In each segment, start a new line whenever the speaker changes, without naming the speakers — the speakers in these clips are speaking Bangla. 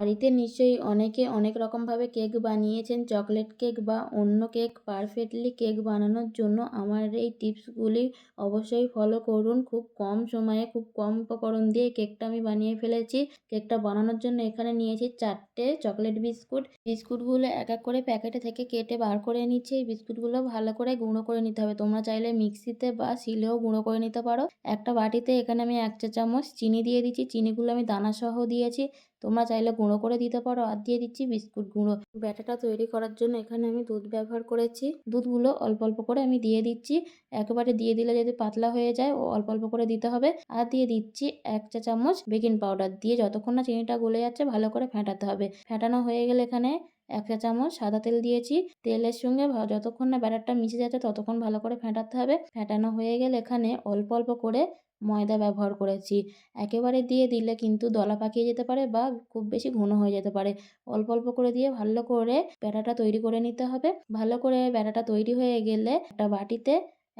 বাড়িতে নিশ্চয়ই অনেকে অনেক রকমভাবে কেক বানিয়েছেন, চকলেট কেক বা অন্য কেক, পারফেক্টলি কেক বানানোর জন্য। আমার এই টিপসগুলি অবশ্যই ফলো করুন। খুব কম সময়ে, খুব কম উপকরণ দিয়ে কেকটা আমি বানিয়ে ফেলেছি। কেকটা বানানোর জন্য এখানে নিয়েছি চারটে চকলেট বিস্কুট। বিস্কুটগুলো এক এক করে প্যাকেটে থেকে কেটে বার করে নিচ্ছি। এই বিস্কুটগুলো ভালো করে গুঁড়ো করে নিতে হবে। তোমরা চাইলে মিক্সিতে বা শিলেও গুঁড়ো করে নিতে পারো। একটা বাটিতে এখানে আমি এক চা চামচ চিনি দিয়ে দিচ্ছি। চিনিগুলো আমি দানাসহ দিয়েছি। তোমরা চাইলে গুঁড়ো করে দিতে পারো। আর দিয়ে দিচ্ছি বিস্কুট গুঁড়ো। ব্যাটাটা তৈরি করার জন্য এখানে আমি দুধ ব্যবহার করেছি। দুধগুলো অল্প অল্প করে আমি দিয়ে দিচ্ছি। একেবারে দিয়ে দিলে যদি পাতলা হয়ে যায়, ও অল্প অল্প করে দিতে হবে। আর দিয়ে দিচ্ছি এক চা চামচ বেকিং পাউডার। দিয়ে যতক্ষণ না চিনিটা গলে যাচ্ছে, ভালো করে ফেটাতে হবে। ফেটানো হয়ে গেলে এখানে এক চা চামচ সাদা তেল দিয়েছি। তেলের সঙ্গে যতক্ষণ না ব্যাটারটা মিশে যাচ্ছে, ততক্ষণ ভালো করে ফেটাতে হবে। ফেটানো হয়ে গেলে এখানে অল্প অল্প করে ময়দা ব্যবহার করেছি। একেবারে দিয়ে দিলে কিন্তু দলা পাকিয়ে যেতে পারে বা খুব বেশি ঘন হয়ে যেতে পারে। অল্প অল্প করে দিয়ে ভালো করে ব্যাটাটা তৈরি করে নিতে হবে। ভালো করে ব্যাটাটা তৈরি হয়ে গেলে একটা বাটিতে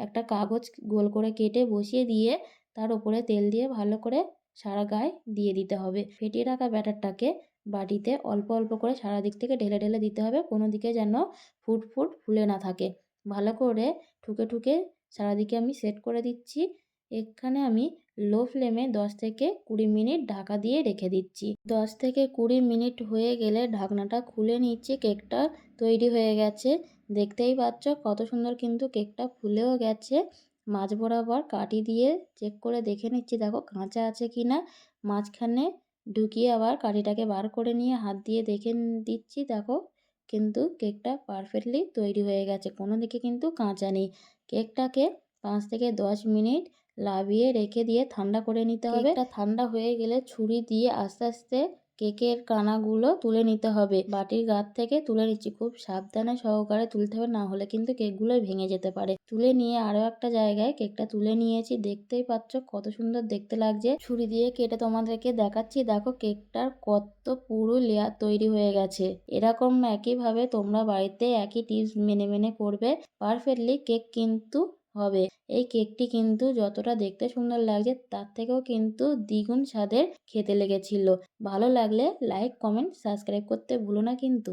একটা কাগজ গোল করে কেটে বসিয়ে দিয়ে তার উপরে তেল দিয়ে ভালো করে সারা গায়ে দিয়ে দিতে হবে। ফেটিয়ে রাখা ব্যাটারটাকে বাটিতে অল্প অল্প করে সারা দিক থেকে ঢেলে ঢেলে দিতে হবে। কোনো দিকে যেন ফুট ফুট ফুলে না থাকে। ভালো করে ঠুকে ঠুকে সারাদিকে আমি সেট করে দিচ্ছি। এখানে আমি লো ফ্লেমে দশ থেকে কুড়ি মিনিট ঢাকা দিয়ে রেখে দিচ্ছি। দশ থেকে কুড়ি মিনিট হয়ে গেলে ঢাকনাটা খুলে নিচ্ছি। কেকটা তৈরি হয়ে গেছে। দেখতেই পাচ্ছ কত সুন্দর কিন্তু কেকটা ফুলেও গেছে। মাঝ বরাবর কাটি দিয়ে চেক করে দেখে নিচ্ছি। দেখো কাঁচা আছে কি না মাঝখানে ঢুকিয়ে আবার কাঠিটাকে বার করে নিয়ে হাত দিয়ে দেখে দিচ্ছি, দেখো। কিন্তু কেকটা পারফেক্টলি তৈরি হয়ে গেছে। কোনো দিকে কিন্তু কাঁচা নেই। কেকটাকে পাঁচ থেকে দশ মিনিট লাভিয়ে রেখে দিয়ে ঠান্ডা করে নিতে হবে। ঠান্ডা হয়ে গেলে ছুরি দিয়ে আস্তে আস্তে কেকের কানাগুলো তুলে নিতে হবে। বাটির গাত থেকে তুলে নিচ্ছি। খুব সাবধানে সহকারে তুলতে হবে, না হলে কিন্তু কেকগুলো ভেঙে যেতে পারে। তুলে নিয়ে আরও একটা জায়গায় কেকটা তুলে নিয়েছি। দেখতেই পাচ্ছ কত সুন্দর দেখতে লাগছে। ছুরি দিয়ে কেটে তোমাদেরকে দেখাচ্ছি। দেখো কেকটার কত পুরো লেয়ার তৈরি হয়ে গেছে। এরকম একইভাবে তোমরা বাড়িতে একই টিপস মেনে মেনে করবে। পারফেক্টলি কেক কিন্তু হবে। এই কেকটি কিন্তু যতটা দেখতে সুন্দর লাগছে, তার থেকেও কিন্তু দ্বিগুণ স্বাদের খেতে লেগেছিল। ভালো লাগলে লাইক কমেন্ট সাবস্ক্রাইব করতে ভুলো না কিন্তু।